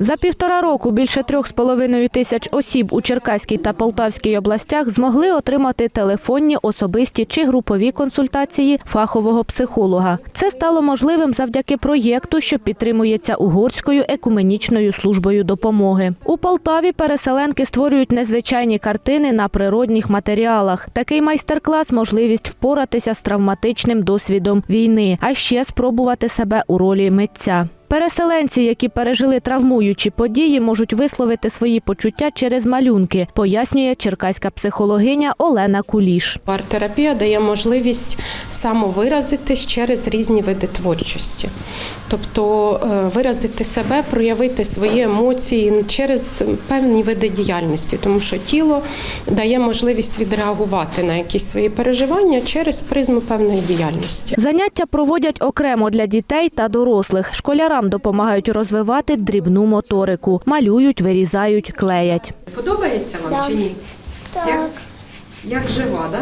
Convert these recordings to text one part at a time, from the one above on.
За півтора року більше трьох з половиною тисяч осіб у Черкаській та Полтавській областях змогли отримати телефонні, особисті чи групові консультації фахового психолога. Це стало можливим завдяки проєкту, що підтримується Угорською екуменічною службою допомоги. У Полтаві переселенки створюють незвичайні картини на природних матеріалах. Такий майстер-клас можливість впоратися з травматичним досвідом війни, а ще спробувати себе у ролі митця. Переселенці, які пережили травмуючі події, можуть висловити свої почуття через малюнки, пояснює черкаська психологиня Олена Куліш. Арт-терапія дає можливість самовиразитись через різні види творчості, тобто е, виразити себе, проявити свої емоції через певні види діяльності, тому що тіло дає можливість відреагувати на якісь свої переживання через призму певної діяльності. Заняття проводять окремо для дітей та дорослих. Школярам допомагають розвивати дрібну моторику, малюють, вирізають, клеять. Подобається вам чи ні? Так. Як жива, да?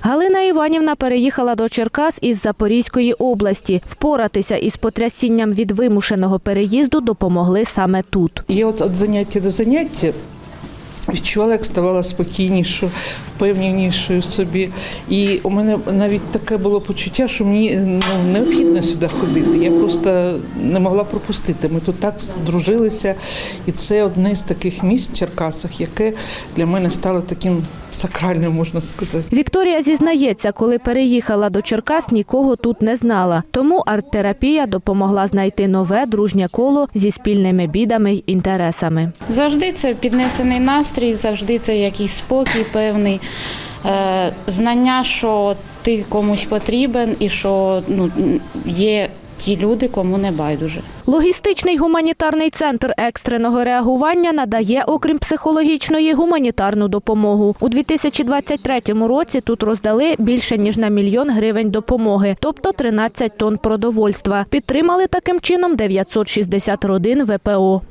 Галина Іванівна переїхала до Черкас із Запорізької області. Впоратися із потрясінням від вимушеного переїзду допомогли саме тут. І от від заняття до заняття відчувала, як ставала спокійнішою, впевненішою в собі. І у мене навіть таке було почуття, що мені ну, необхідно сюди ходити. Я просто не могла пропустити. Ми тут так здружилися, і це одне з таких місць в Черкасах, яке для мене стало таким сакральним, можна сказати. Вікторія зізнається, коли переїхала до Черкас, нікого тут не знала. Тому арт-терапія допомогла знайти нове дружнє коло зі спільними бідами й інтересами. Завжди це піднесений настрій, завжди це якийсь спокій певний. Е, Знання, що ти комусь потрібен і що ну, є ті люди, кому не байдуже. Логістичний гуманітарний центр екстреного реагування надає, окрім психологічної, гуманітарну допомогу. У 2023 році тут роздали більше ніж на мільйон гривень допомоги, тобто 13 тонн продовольства. Підтримали таким чином 960 родин ВПО.